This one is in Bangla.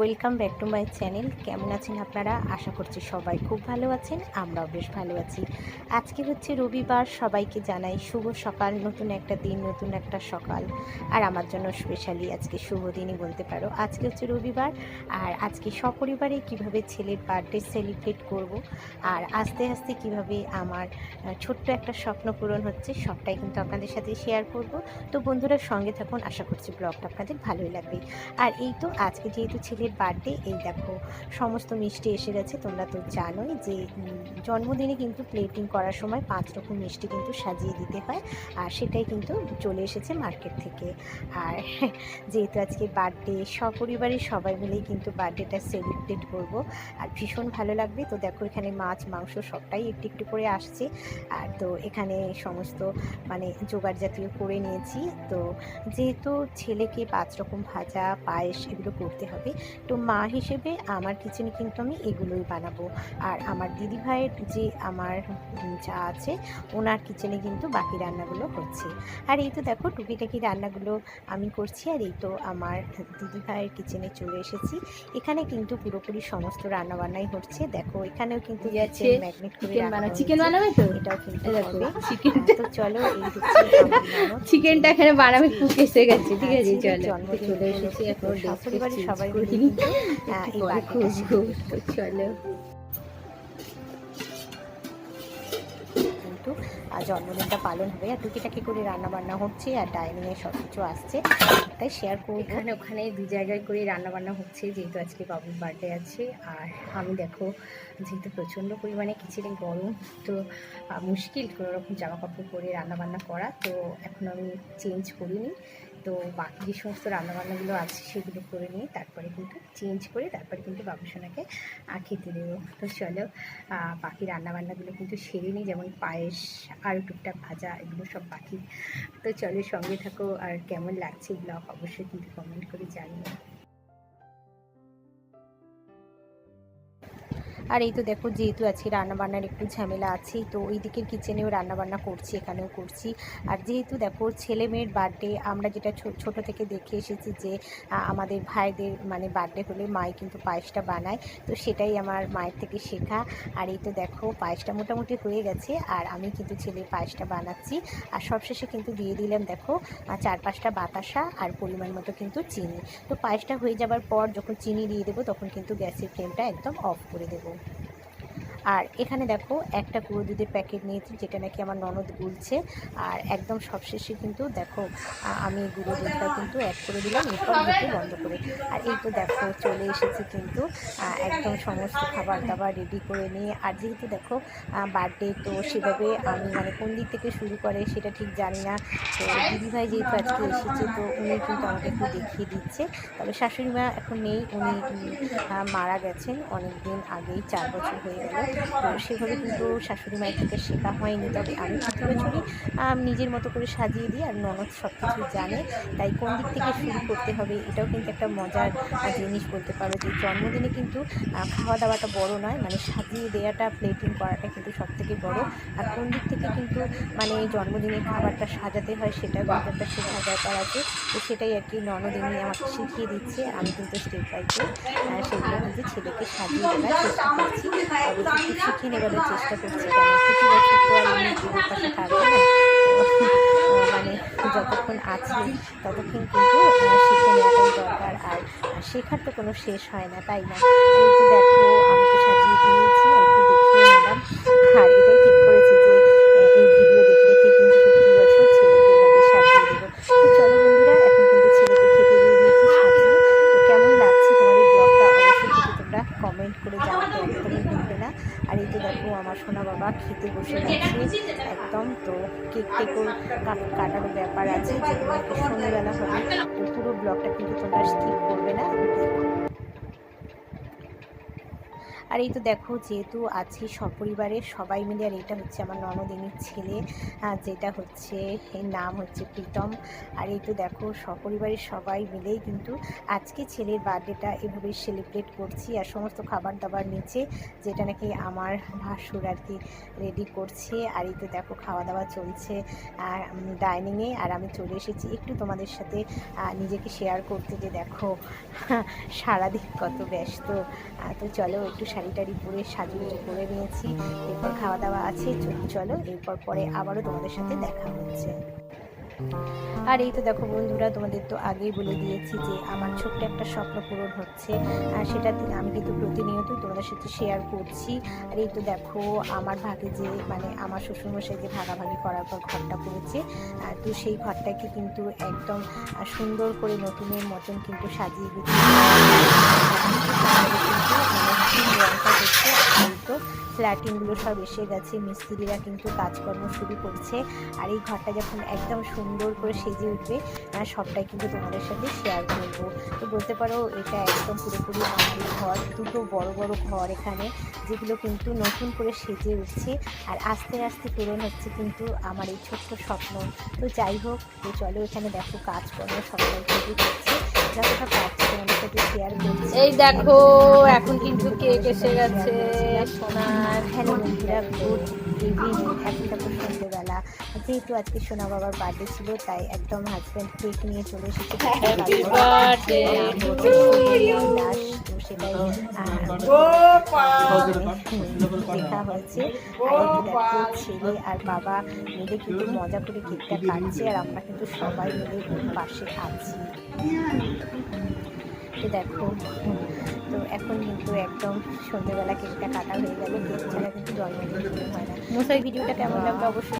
Welcome back to my channel কেমন আছেন আপনারা? আশা করছি সবাই খুব ভালো আছেন, আমরাও বেশ ভালো আছি। আজকে হচ্ছে রবিবার, সবাইকে জানাই শুভ সকাল, নতুন একটা দিন, নতুন একটা সকাল। আর আমার জন্য স্পেশালি আজকে শুভ দিনই বলতে পারো। আজকে হচ্ছে রবিবার, আর আজকে সপরিবারে কীভাবে ছেলের বার্থডে সেলিব্রেট করব, আর আস্তে আস্তে কীভাবে আমার ছোট্ট একটা স্বপ্ন পূরণ হচ্ছে, সবটাই কিন্তু আপনাদের সাথে শেয়ার করব। তো বন্ধুরা সঙ্গে থাকুন, আশা করছি ব্লগটা আপনাদের ভালোই লাগবে। আর এই তো আজকে যেহেতু ছেলের বার্থডে, এই দেখো, সমস্ত মিষ্টি এসে গেছে, তোমরা তো জানোই যে জন্মদিনে কিন্তু প্লেটিং করার সময় পাঁচ রকম মিষ্টি কিন্তু সাজিয়ে দিতে হয়, আর সেটাই কিন্তু চলে এসেছে মার্কেট থেকে। আর যেহেতু আজকে বার্থডে, সপরিবারের সবাই মিলেই কিন্তু বার্থডেটা সেলিব্রেট করব। আর ভীষণ ভালো লাগবে, তো দেখো এখানে মাছ, মাংস সবটাই একটু একটু করে আসছে। আর তো এখানে সমস্ত মানে জোগাড় জাতীয় করে নিয়েছি। তো যেহেতু ছেলেকে পাঁচ রকম ভাজা, পায়েস এগুলো করতে হবে তো মা হিসেবে আমার কিচেনে কিন্তু আমি এগুলোই বানাবো। আর আমার দিদি ভাইয়ের যে আমার যা আছে ওনার কিচেনে কিন্তু বাকি রান্নাগুলো হচ্ছে। আর এই তো দেখো টুকিটাকি রান্নাগুলো আমি করছি আর এই তো আমার দিদি ভাইয়ের কিচেনে চলে এসেছি। এখানে কিন্তু পুরোপুরি সমস্ত রান্নাবান্নাই হচ্ছে। দেখো এখানেও কিন্তু ম্যাগনেট করে চিকেন বানাবে তো? এটাও কিন্তু হবে। তো চলো এই হচ্ছে চিকেনটা এখানে বানাবে কুক এসে গেছে। ঠিক আছে ছেলের চলো চলে এসেছি এখন সবাই করি কিন্তু, খুঁজবো। তো চলো। জন্মদিনটা পালন হবে। আর টুকিটাকি করে রান্না বান্না হচ্ছে আর ডাইনিংয়ে সব কিছু আসছে। তাই শেয়ার করব। এখানে ওখানে দু জায়গায় করে রান্না বান্না হচ্ছে যেহেতু আজকে বাবুর বার্থডে আছে। আর আমি দেখো যেহেতু প্রচণ্ড পরিমাণে কিচেনে গরম তো মুশকিল কোনো রকম জামা কাপড় পরে রান্না বান্না করা। তো এখন আমি চেঞ্জ করিনি। তো বাকি যে সমস্ত রান্নাবান্নাগুলো আছে সেগুলো করে নিয়ে তারপরে কিন্তু চেঞ্জ করে তারপরে কিন্তু বাবুসোনাকে খেতে দেবো। তো চলো বাকি রান্নাবান্নাগুলো কিন্তু সেরে নিই, যেমন পায়েস আর টুকটাক ভাজা, এগুলো সব বাকি। তো চলো সঙ্গে থাকো, আর কেমন লাগছে ব্লগ অবশ্যই কিন্তু কমেন্ট করে জানিও। আর এই তো দেখো, যেহেতু আজকে রান্নাবান্নার একটু ঝামেলা আছে, তো ওই দিকের কিচেনেও রান্নাবান্না করছি, এখানেও করছি। আর যেহেতু দেখো, ছেলে মেয়ের বার্থডে আমরা যেটা ছোট থেকে দেখে এসেছি যে আমাদের ভাইদের মানে বার্থডে হলে মাই কিন্তু পায়েসটা বানায়, তো সেটাই আমার মায়ের থেকে শেখা। আর এই তো দেখো, পায়েসটা মোটামুটি হয়ে গেছে, আর আমি কিন্তু ছেলের পায়েসটা বানাচ্ছি। আর সবশেষে কিন্তু দিয়ে দিলাম দেখো চার পাঁচটা বাতাসা আর পরিমাণ মতো কিন্তু চিনি। তো পায়েসটা হয়ে যাবার পর যখন চিনি দিয়ে দেবো, তখন কিন্তু গ্যাসের ফ্লেমটা একদম অফ করে দেবো। আর এখানে দেখো একটা গুঁড়ো দুধের প্যাকেট নিয়েছি, যেটা নাকি আমার ননদ গুলছে। আর একদম সবশেষে কিন্তু দেখো আমি গুঁড়ো দুধটা কিন্তু অ্যাড করে দিলাম, এরপর দুধকে বন্ধ করে। আর এই তো দেখো, চলে এসেছি কিন্তু একদম সমস্ত খাবার দাবার রেডি করে নিয়ে। আর যেহেতু দেখো বার্থডে তো সেভাবে আমি মানে কোন দিক থেকে শুরু করে সেটা ঠিক জানি না। তো দিদিভাই যেহেতু আজকে এসেছে, তো উনি কিন্তু আমাকে একটু দেখিয়ে দিচ্ছে। তবে শাশুড়ি মা এখন নেই, উনি মারা গেছেন অনেক দিন আগেই, চার বছর হয়ে গেল। তো সেভাবে কিন্তু শাশুড়ি মায়ের থেকে শেখা হয়নি তবে আমি বছরই আহ, নিজের মতো করে সাজিয়ে দিই আর ননদ সব কিছু জানে। তাই কোন দিক থেকে শুরু করতে হবে এটাও কিন্তু একটা মজার জিনিস বলতে পারো যে জন্মদিনে কিন্তু খাওয়া দাওয়াটা বড় নয় মানে সাজিয়ে দেওয়াটা প্লেটিং করাটা কিন্তু সব থেকে বড়। আর কোন দিক থেকে কিন্তু মানে এই জন্মদিনের খাবারটা সাজাতে হয় সেটা কিন্তু একটা শেখার ব্যাপার আছে। তো সেটাই আর কি ননদিনী আমাকে শিখিয়ে দিচ্ছে আমি কিন্তু স্টেপ বাই স্টেপ সেগুলো কিন্তু ছেলেকে সাজিয়ে দেওয়ার চেষ্টা করছি। শিখে নেবার চেষ্টা করছি, কেন? প্রতি বছর তো আর আমি পুরো পাশে থাকব না। মানে যতক্ষণ আছি, ততক্ষণ কিন্তু শিখে নেওয়াটাই দরকার। আর শেখার তো কোনো শেষ হয় না, তাই না? দেখো, আমি তো সাজিয়ে দিয়েছি, আর একটু দেখিয়ে নিলাম। আর এটাই ঠিক করেছি যে আহ, এই ভিডিও দেখে দেখে কিন্তু প্রতি বছর ছেলেকে এভাবে সাজিয়ে দেবো তো চলো বন্ধুরা এখন কিন্তু ছেলেকে খেতে দিয়ে দিয়েছি সাজিয়ে তো কেমন লাগছে তোমাদের ব্লগটা অবশ্যই কিন্তু তোমরা কমেন্ট করে জানাতে একদমই ভুলবে না আর এই তো দেখো আমার সোনা বাবা খেতে বসে গেছে একদম তো কেক টেকও কাটার ব্যাপার আছে যেগুলো সন্ধ্যেবেলা আর এই তো দেখো যেহেতু আছি সপরিবারে, সবাই মিলে আর এটা হচ্ছে আমার ননদিনীর ছেলে যেটা হচ্ছে এর নাম হচ্ছে প্রীতম। আর এই তো দেখো সপরিবারের সবাই মিলেই কিন্তু আজকে ছেলের বার্থডেটা এভাবে সেলিব্রেট করছি আর সমস্ত খাবার দাবার নিচে যেটা নাকি আমার ভাসুর আর কি রেডি করছে। আর এই তো দেখো খাওয়া দাওয়া চলছে ডাইনিংয়ে আর আমি চলে এসেছি একটু তোমাদের সাথে নিজেকে শেয়ার করতে যে দেখো, সারাদিন কত ব্যস্ত। তো চলো একটু শাড়ি টাড়ি পরে সাজুগুজু করে নিয়েছি। এরপর খাওয়া দাওয়া আছে চলো এরপর পরে আবারও তোমাদের সাথে দেখা হচ্ছে। আর এই তো দেখো বন্ধুরা তোমাদের তো আগেই বলে দিয়েছি যে আমার ছোট্ট একটা স্বপ্ন পূরণ হচ্ছে। আর সেটা আমি কিন্তু প্রতিনিয়ত তোমাদের সাথে শেয়ার করছি। আর এই তো দেখো আমার ভাগে যে মানে আমার শ্বশুরমশাই যে ভাগাভাগি করার পর ঘরটা আহ, তো সেই ঘরটাকে কিন্তু একদম সুন্দর করে নতুনের মতন কিন্তু সাজিয়ে গুছিয়ে ফ্ল্যাটিংগুলো সব এসে গেছে, মিস্ত্রিরা কিন্তু কাজকর্ম শুরু করছে। আর এই ঘরটা যখন একদম সুন্দর করে সেজে উঠবে সবটাই কিন্তু তোমাদের সাথে শেয়ার করব। তো বলতে পারো, এটা একদম পুরোপুরি আমাদের ঘর, দুটো বড় বড় ঘর এখানে, যেগুলো কিন্তু নতুন করে সেজে উঠছে। আর আস্তে আস্তে পূরণ হচ্ছে কিন্তু আমার এই ছোট্ট স্বপ্ন। তো যাই হোক, তো চলো এখানে দেখো কাজকর্ম সবাই শুরু করছে যতটা পারছি তোমাদের সাথে শেয়ার করছি। এই দেখো, এখন কিন্তু কেক এসে গেছে। সোনার হ্যালো বন্ধুরা গুড ইভিনিং এখন দেখো সন্ধ্যেবেলা। যেহেতু আজকে সোনা বাবার বার্থডে ছিল তাই একদম হাজব্যান্ড কেক নিয়ে চলে এসেছে। হয়েছে। ছেলে আর বাবা মিলে কিন্তু মজা করে কেকটা কাটছে আর আমরা কিন্তু সবাই মিলে পাশে আছি। তো দেখো। তো এখন কিন্তু একদম সন্ধ্যেবেলা কেকটা কাটা হয়ে গেল। কেক ছাড়া কিন্তু জন্মদিন হয় না। মশাই ভিডিওটা কেমন লাগল? অবশ্যই